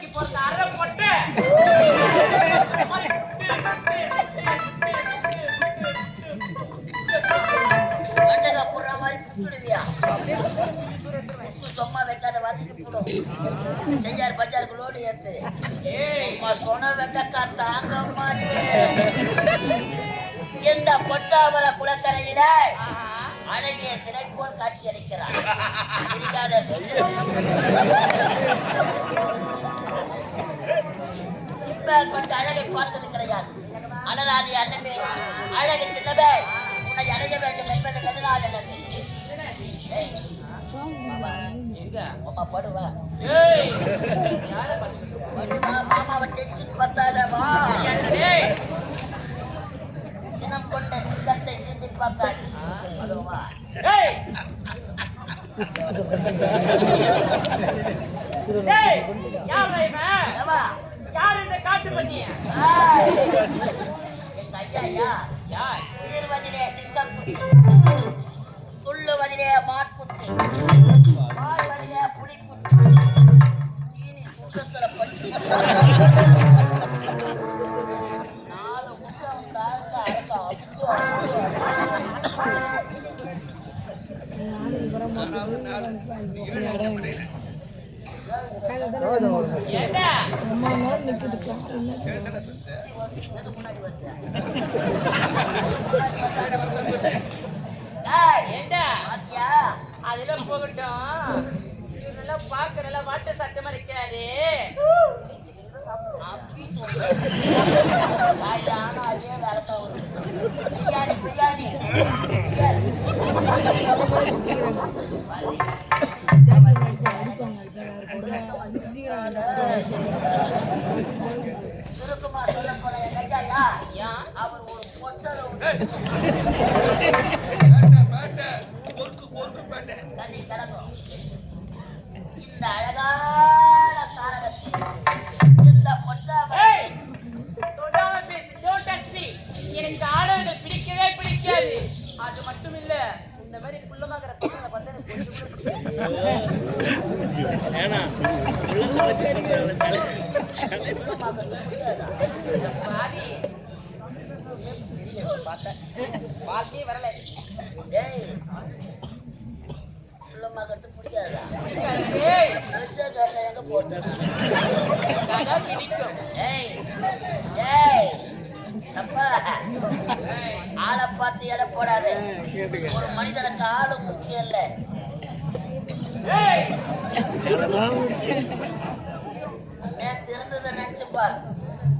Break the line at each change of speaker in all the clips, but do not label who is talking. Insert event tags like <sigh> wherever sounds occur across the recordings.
வேலைக்கு போறது அரை பொட்டை
சும்மா வைக்காத வதக்கி போடும். செய்யார் பஜாருக்கு லோடு ஏத்து. சும்மா சொன்ன வெண்டைக்காய் தாங்க மாட்டேன். இந்த பொட்டாவர குளக்கரையில. அழகிய சிலை போல் காட்சி அளிக்கிறார் இப்ப கொஞ்சம் அழகை பார்த்தது கிடையாது. அழகாதி அண்ணமே அழகு சின்னவே உன்னை அடைய வேண்டும் என்பது நடுநாள் எனக்கு மாமாவை டென்ஷன் பத்தாதவா
ஏய்
சினம் கொண்ட சிங்கத்தை சிந்தி பார்த்தாள்
யார் யார் இந்த காட்டு பண்ணிய.
எங்க ஐயா
யார்?
சீர்வதிலே சிங்கக்குட்டி துள்ளுவதிலே மாட்குட்டி பால்வதிலே புலிக்குட்டி தீனி குற்றத்துல பச்சு நாலு முட்டம் தாங்க அழகா அப்பு
ஏண்டா
ஏய்,
ஏண்டா அதெல்லாம் போகட்டும் இவரெல்லாம் நல்லா பார்க்க நல்லா வாட்ட சட்டமா இருக்காரு
பிரியாணி பிரியாணி. சுருக்கமா சொல்லப்
ஏன்
அவர் ஒரு இந்த அழகான காரகத்தில் இந்த
பேசு எனக்கு ஆடவர்கள் பிடிக்கவே பிடிக்காது. அது மட்டும் இல்லை இந்த மாதிரி குள்ளமாகிற பசங்களை பார்த்தா எனக்கு கொஞ்சம் கூட பாதி வாழ்க்கையே வரல
ஏய் உள்ளமாக்கிறது பிடிக்காதா எங்க போட்டேன் ஏய் ஏய் சப்பா. ஆளை பார்த்து எடை போடாது. ஒரு மனிதனுக்கு ஆளு முக்கியம் இல்ல. நேத்து இருந்ததை நினைச்சு பார்.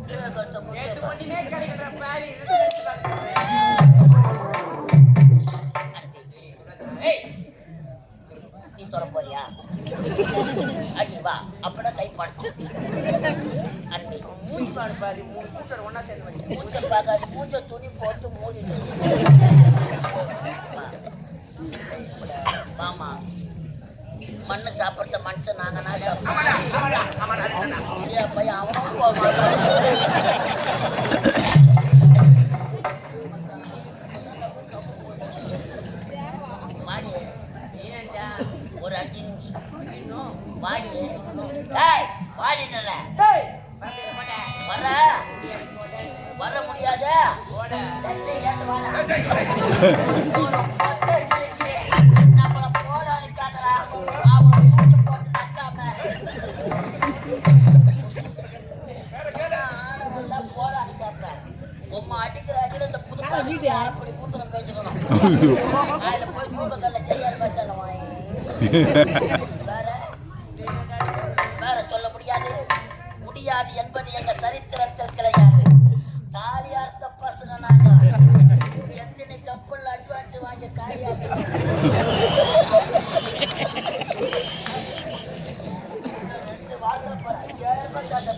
கீழே கொட்ட
நேத்து
முக்கியம் பார்.
ஒண்ணுமே கிடைக்கிற பாதி இருந்து பார்க்கிறேன். ஏய்
நீ தொட போறியா? அடி வா. அப்பதான் கை பாடும் பார்க்காது மூஞ்ச துணி போட்டு மூடிட்டு வா. மண்ணு சாப்பிடுற மனுஷன் நாங்கன்னா சாப்பிடுறோம் அப்படியா அவனும் மாடி
ஏன்டா
ஒரு அஞ்சு நிமிஷம் வாடி ஏய் வாடி நல்லா <laughs> வேற சொல்ல முடியாது. முடியாது என்பது எங்க சரித்திரத்தில் கிடையாது.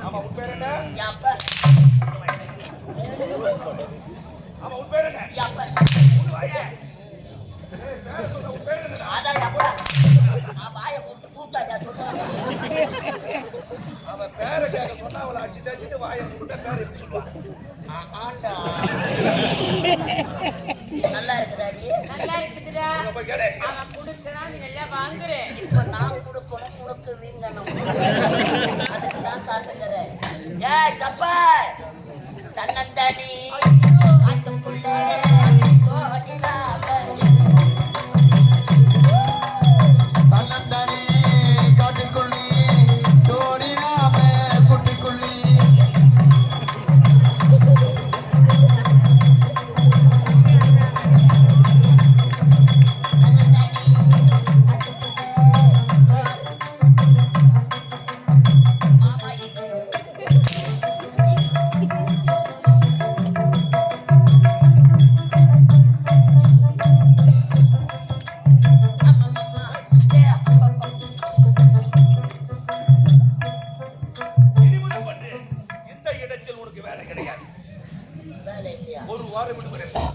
ஆமா உன் பேர் ஆமா உன் பேர் என்ன
எப்ப
உன் பேர் என்னடா? அவன் பேரை கேட்க சொன்னா அவளை அடிச்சுட்டு அடிச்சுட்டு வாயை பேரை எப்படி சொல்லுவான்?
ஆண்டா
இல்ல
அவன் கொடுக்கறான் வாங்குறேன்.
இப்ப நான் கொடுக்கணும் உனக்கு வீங்கணும். அதுக்கு தான் காத்துக்கிறேன். ஏய் சப்பா தன்னந்தானி. காட்டுக்குள்ளே பாரு